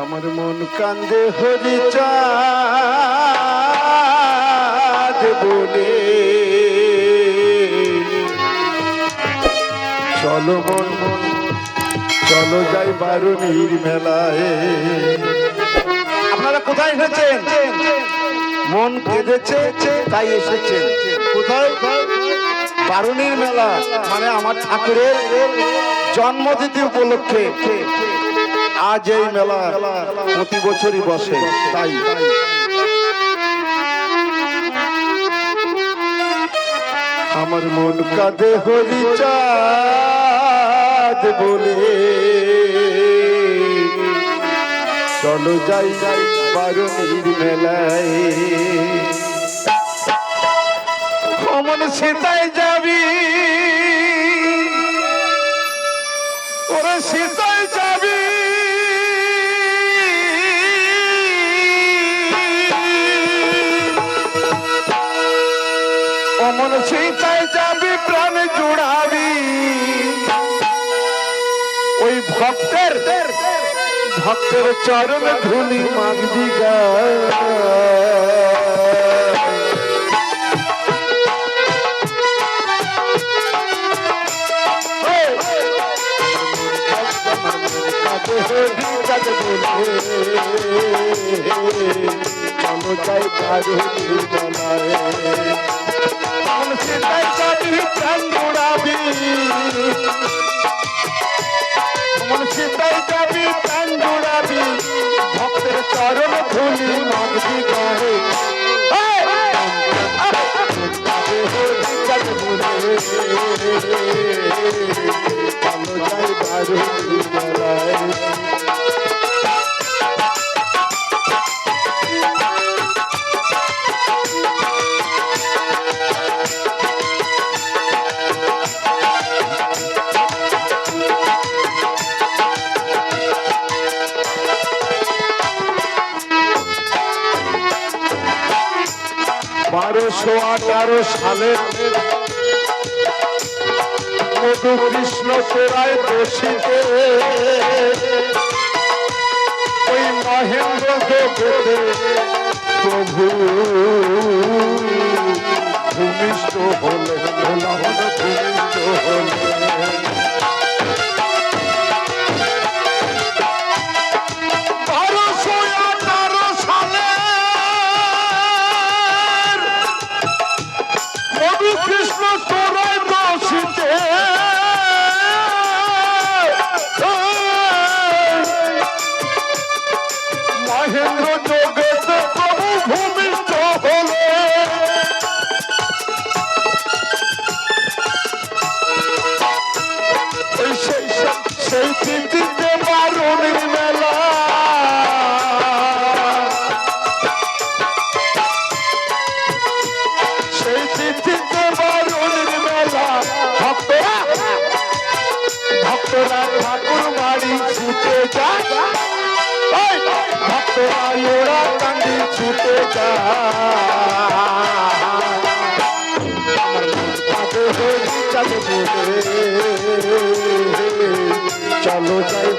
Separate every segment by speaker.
Speaker 1: আমার মন কান্দে হরি চাঁদ বলে চলো মন মন চলো যাই বারুণীর মেলায়। আপনারা কোথায় এসেছেন? মন কেঁদেছে তাই এসেছেন কোথায়? বারুণীর মেলা মানে আমার ঠাকুরের জন্মতিথি উপলক্ষে। আজ এই মেলা প্রতি বছরই বসে, তাই। আমার মন কাঁদে হরি চাঁদ বলে। চলো যাই যাই বারুণীর মেলায়। অমন সীতায় যাবি। ওরে সীতায় যাবি। অমন সীতায় যাবি প্রাণ জুড়াবি। ওই ভক্তের ভক্তের চরণ ধুলি মাগবি গা। চলো যাই বারুণীর মেলায় মন সেটাই যাবি প্রাণ জোড়াবি মন সেটাই যাবি প্রাণ জোড়াবি ভক্তের চরণ ধুলি মাগবি গায়ে চলো যাই বারোশো আঠারো সালে মধু কৃষ্ণ তোরায় দোষিতে ওই মহেন্দ্র প্রভু ভূমিষ্ঠ হলে ভোলা হলে ভূমিষ্ঠ হলে ছুটে যায় ভক্তরা ওরা কান্দি ছুটে যায় মন চলো যাই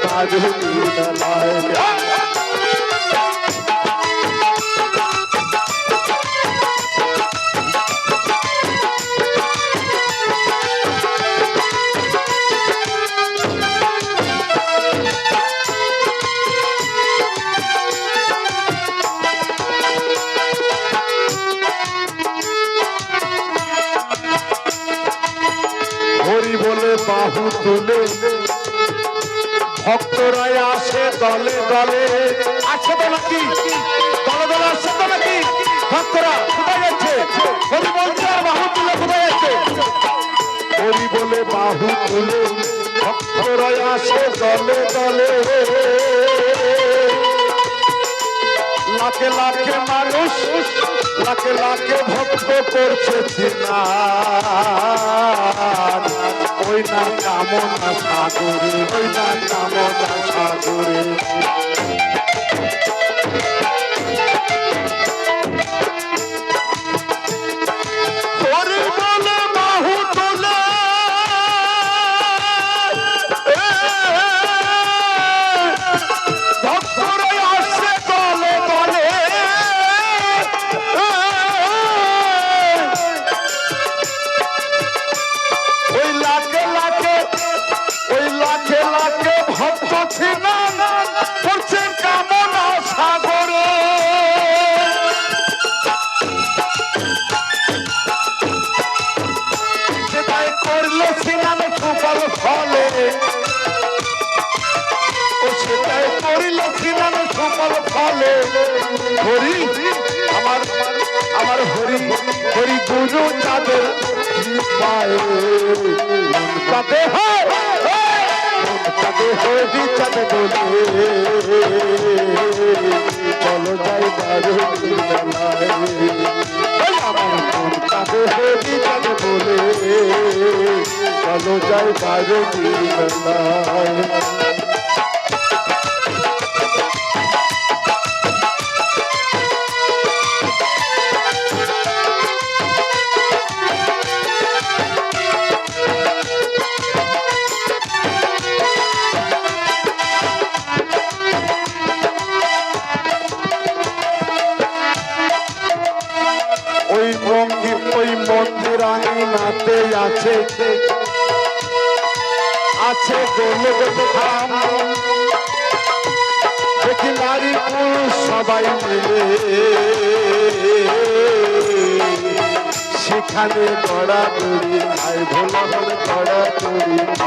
Speaker 1: মেলায় তুলে ভক্তরাই আসে দলে দলে। আসে তো নাকি? দলে দলে আসছে তো নাকি? ভক্তরা, কোথায় যাচ্ছে? হরি বলছে আর বাহু তুলে কোথায় যাচ্ছে? হরি বলে বাহু তুলে। ভক্তরাই আসে দলে দলে। লাখে লাখে মানুষ, লাখে লাখে ভক্ত করছে। ওই না কামনা সাগরে, ওই না কামনা সাগরে সেটাই করিল সিনান সুফল ফলে। হরি, আমার আমার হরি হরি গুরু চাঁদের পায়ে কাঁদে হয় কাঁদে হরি চাঁদ বলে। চলো যাই বারো আমার কাঁদে হরি চাঁদ বলে। বারো মেলায় ওই মন্দির ওই মন্দির আছে আছে গোলক ধাম দেখি নারী পুরুষ সবাই মিলে। সেখানে গড়া দড়াদড়ি ভাই ভোলা বলে দড়াদড়ি খায়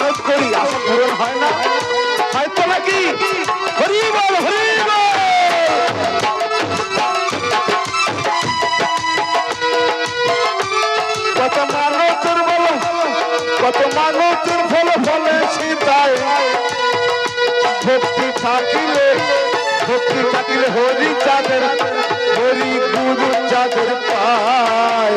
Speaker 1: মানত করি আশা পূরণ হয় না। হয়তো নাকি? হরি বল কত মানতের বল কত মানতের ফলে ফলে সীতায়। ভক্তি থাকিলে ভক্তি থাকিলে হরি চাঁদের, হরি গুরু চাঁদের পায়।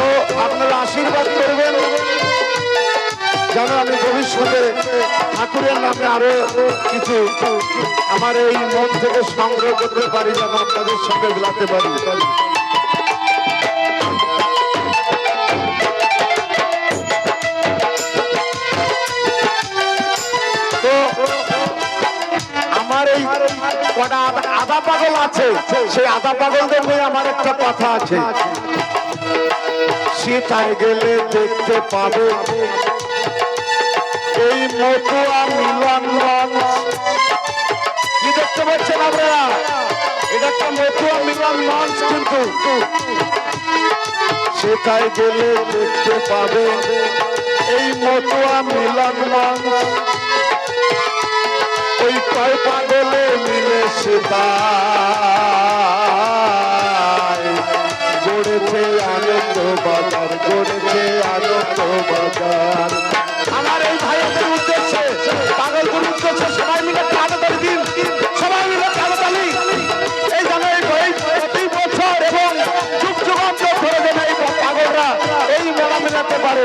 Speaker 1: তো আপনারা আশীর্বাদ করবেন। যেন আমি ভবিষ্যতে ঠাকুরের নামে আরও কিছু আমার এই মন থেকে সংগ্রহ করতে পারি, যেন আপনাদের সঙ্গে মিলাতে পারি। কটা আদা পাগল আছে, সেই আদা পাগলদের নিয়ে আমার একটা কথা আছে। সীতায় গেলে দেখতে পাবে। এই মতুয়া মিলন মঞ্চ। কি দেখতে পাচ্ছেন আপনারা? এটা একটা মতুয়া মিলন মঞ্চ কিন্তু। সেটাই গেলে দেখতে পাবে। এই মতুয়া মিলন মঞ্চ। ওই কয় পাগলে মিলে সেটাই গড়েছে আনন্দ বাজার গড়েছে আনন্দ বাজার আমার এই ভাইয়ের উদ্দেশ্যে, পাগলপুর উদ্দেশ্যে সবাই মিলে তাড়াতাড়ি দিন, সবাই মিলে তাড়াতাড়ি এই বই প্রতি বছর এবং যুগ যুগান্তর ধরে যেন এই পাগলরা, এই মেলা মেলাতে পারে।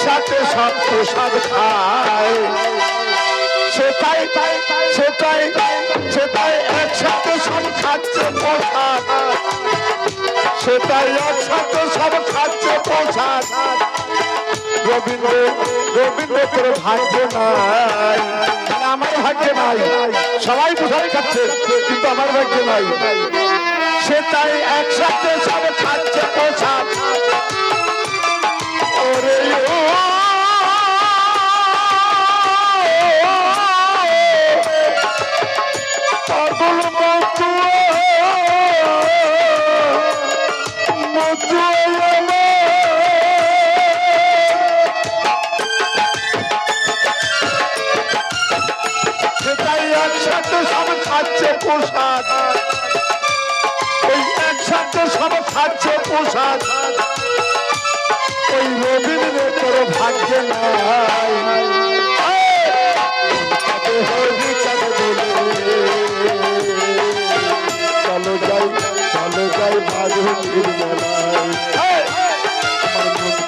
Speaker 1: একসাথে সব প্রসাদ খায়। সেটাই সেটাই একসাথে সব খাচ্ছে প্রসাদ সেটাই একসাথে সব খাচ্ছে প্রসাদ রবীন্দ্র রবীন্দ্র তোর ভাগ্য নাই। আমার ভাগ্যে নাই। সবাই প্রসাদ খাচ্ছে, কিন্তু আমার ভাগ্যে নাই। সেটাই একসাথে সব খাচ্ছে প্রসাদ প্রসাদ ওই একসাথে সব খাচ্ছে প্রসাদ। ওই রবীন্দ্র তোর ভাগ্যে নাই। চলো যাই চলো যাই মাধুরীর মেলায়।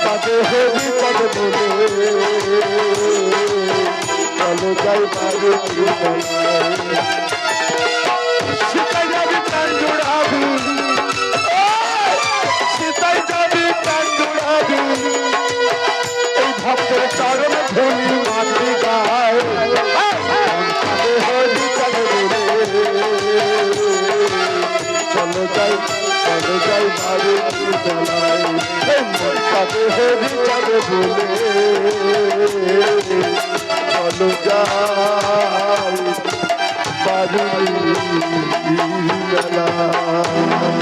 Speaker 1: কাঁদে হরি চাঁদ বলে চলো যাই মাধুরীর মেলায়। নারী জ্বালায় মনটাকে হেরি যাবে বলে চলো যাই বাড়ি জ্বালায়